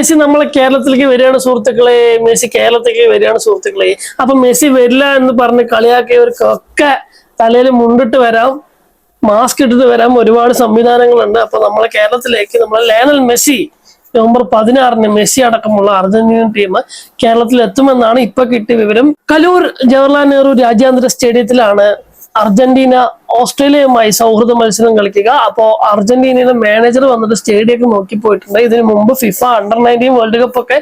Messi നമ്മളെ കേരളത്തിലേക്ക് വരികയാണ് സുഹൃത്തുക്കളെ മെസ്സി കേരളത്തിലേക്ക് വരികയാണ് സുഹൃത്തുക്കളെ. അപ്പൊ മെസ്സി വരില്ല എന്ന് പറഞ്ഞ് കളിയാക്കിയവർക്കൊക്കെ തലയിൽ മുണ്ടിട്ട് വരാം മാസ്ക് ഇട്ടിട്ട് വരാം. ഒരുപാട് സംവിധാനങ്ങളുണ്ട്. അപ്പൊ നമ്മളെ കേരളത്തിലേക്ക് നമ്മളെ ലേനൽ മെസ്സി നവംബർ പതിനാറിന് മെസ്സി അടക്കമുള്ള അർജന്റീന ടീം കേരളത്തിൽ എത്തുമെന്നാണ് ഇപ്പൊ കിട്ടിയ വിവരം. കലൂർ ജവഹർലാൽ നെഹ്റു രാജ്യാന്തര സ്റ്റേഡിയത്തിലാണ് അർജന്റീന ഓസ്ട്രേലിയയുമായി സൗഹൃദ മത്സരം കളിക്കുക. അപ്പോ അർജന്റീനയിലെ മാനേജർ വന്നിട്ട് സ്റ്റേഡിയൊക്കെ നോക്കി പോയിട്ടുണ്ട്. ഇതിനു മുമ്പ് FIFA under nineteen world cup ഒക്കെ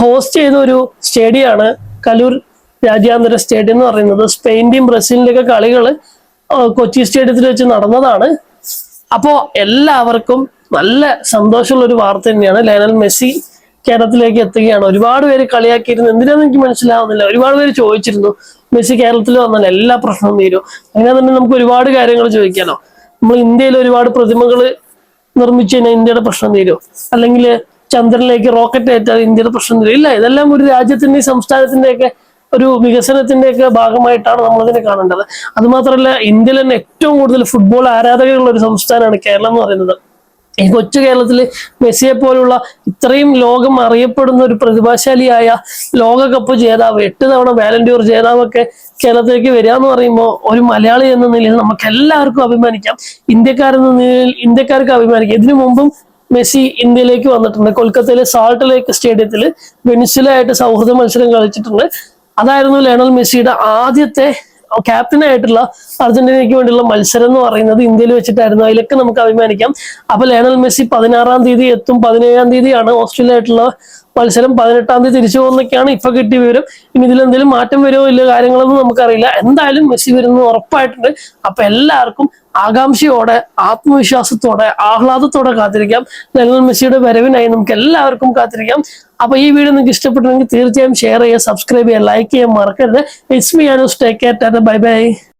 ഹോസ്റ്റ് ചെയ്ത ഒരു സ്റ്റേഡിയമാണ് കലൂർ രാജ്യാന്തര സ്റ്റേഡിയം എന്ന് പറയുന്നത്. സ്പെയിന്റെയും ബ്രസീലിന്റെയൊക്കെ കളികൾ കൊച്ചി സ്റ്റേഡിയത്തിൽ വെച്ച് നടന്നതാണ്. അപ്പോൾ എല്ലാവർക്കും നല്ല സന്തോഷമുള്ള ഒരു വാർത്ത തന്നെയാണ്. ലയനൽ മെസ്സി കേരളത്തിലേക്ക് എത്തുകയാണ്. ഒരുപാട് പേര് കളിയാക്കിയിരുന്നു. എന്തിനാന്ന് എനിക്ക് മനസ്സിലാവുന്നില്ല. ഒരുപാട് പേര് ചോദിച്ചിരുന്നു. മെസ്സി കേരളത്തിൽ വന്നാൽ എല്ലാ പ്രശ്നവും തീരും. അങ്ങനെ തന്നെ നമുക്ക് ഒരുപാട് കാര്യങ്ങൾ ചോദിക്കാനോ നമ്മൾ ഇന്ത്യയിൽ ഒരുപാട് പ്രതിമകൾ നിർമ്മിച്ചു കഴിഞ്ഞാൽ ഇന്ത്യയുടെ പ്രശ്നം തീരും. അല്ലെങ്കിൽ ചന്ദ്രനിലേക്ക് റോക്കറ്റ് ഏറ്റാൽ ഇന്ത്യയുടെ പ്രശ്നം തീരും. ഇല്ല ഇതെല്ലാം ഒരു രാജ്യത്തിന്റെ സംസ്ഥാനത്തിന്റെ ഒക്കെ ഒരു വികസനത്തിന്റെ ഒക്കെ ഭാഗമായിട്ടാണ് നമ്മളതിനെ കാണേണ്ടത്. അതുമാത്രമല്ല ഇന്ത്യയിൽ തന്നെ ഏറ്റവും കൂടുതൽ ഫുട്ബോൾ ആരാധകരുള്ള ഒരു സംസ്ഥാനമാണ് കേരളം എന്ന് പറയുന്നത്. ഈ കൊച്ചു കേരളത്തിൽ മെസ്സിയെ പോലുള്ള ഇത്രയും ലോകം അറിയപ്പെടുന്ന ഒരു പ്രതിഭാശാലിയായ ലോകകപ്പ് ജേതാവ് എട്ട് തവണ വാലന്റിയർ ജേതാവൊക്കെ കേരളത്തിലേക്ക് വരിക എന്ന് പറയുമ്പോൾ ഒരു മലയാളി എന്ന നിലയിൽ നമുക്ക് എല്ലാവർക്കും അഭിമാനിക്കാം. ഇന്ത്യക്കാരെന്ന നിലയിൽ ഇന്ത്യക്കാർക്ക് അഭിമാനിക്കാം. ഇതിനു മുമ്പും മെസ്സി ഇന്ത്യയിലേക്ക് വന്നിട്ടുണ്ട്. കൊൽക്കത്തയിലെ സാൾട്ട് ലേക്ക് സ്റ്റേഡിയത്തിൽ വെനിസിലായിട്ട് സൗഹൃദ മത്സരം കളിച്ചിട്ടുണ്ട്. അതായിരുന്നു ലയണൽ മെസ്സിയുടെ ആദ്യത്തെ ക്യാപ്റ്റനായിട്ടുള്ള അർജന്റീനയ്ക്ക് വേണ്ടിയുള്ള മത്സരം എന്ന് പറയുന്നത് ഇന്ത്യയിൽ വെച്ചിട്ടായിരുന്നു. അതിലൊക്കെ നമുക്ക് അഭിമാനിക്കാം. അപ്പൊ ലയണൽ മെസ്സി പതിനാറാം തീയതി എത്തും. പതിനേഴാം തീയതിയാണ് ഓസ്ട്രേലിയ ആയിട്ടുള്ള മത്സരം പതിനെട്ടാം തീയതി തിരിച്ചു പോകുന്നൊക്കെയാണ് ഇപ്പൊ കിട്ടിയ വിവരം. ഇനി ഇതിൽ എന്തെങ്കിലും മാറ്റം വരുമോ ഇല്ല കാര്യങ്ങളൊന്നും നമുക്കറിയില്ല. എന്തായാലും മെസ്സി വരുന്നത് ഉറപ്പായിട്ടുണ്ട്. അപ്പൊ എല്ലാവർക്കും ആകാംക്ഷയോടെ ആത്മവിശ്വാസത്തോടെ ആഹ്ലാദത്തോടെ കാത്തിരിക്കാം. ലയണൽ മെസ്സിയുടെ വരവിനായി നമുക്ക് എല്ലാവർക്കും കാത്തിരിക്കാം. അപ്പൊ ഈ വീഡിയോ നിങ്ങൾക്ക് ഇഷ്ടപ്പെട്ടിട്ടുണ്ടെങ്കിൽ തീർച്ചയായും ഷെയർ ചെയ്യുക സബ്സ്ക്രൈബ് ചെയ്യുക ലൈക്ക് ചെയ്യാൻ മറക്കരുത്. It's me ആനോസ് take care bye by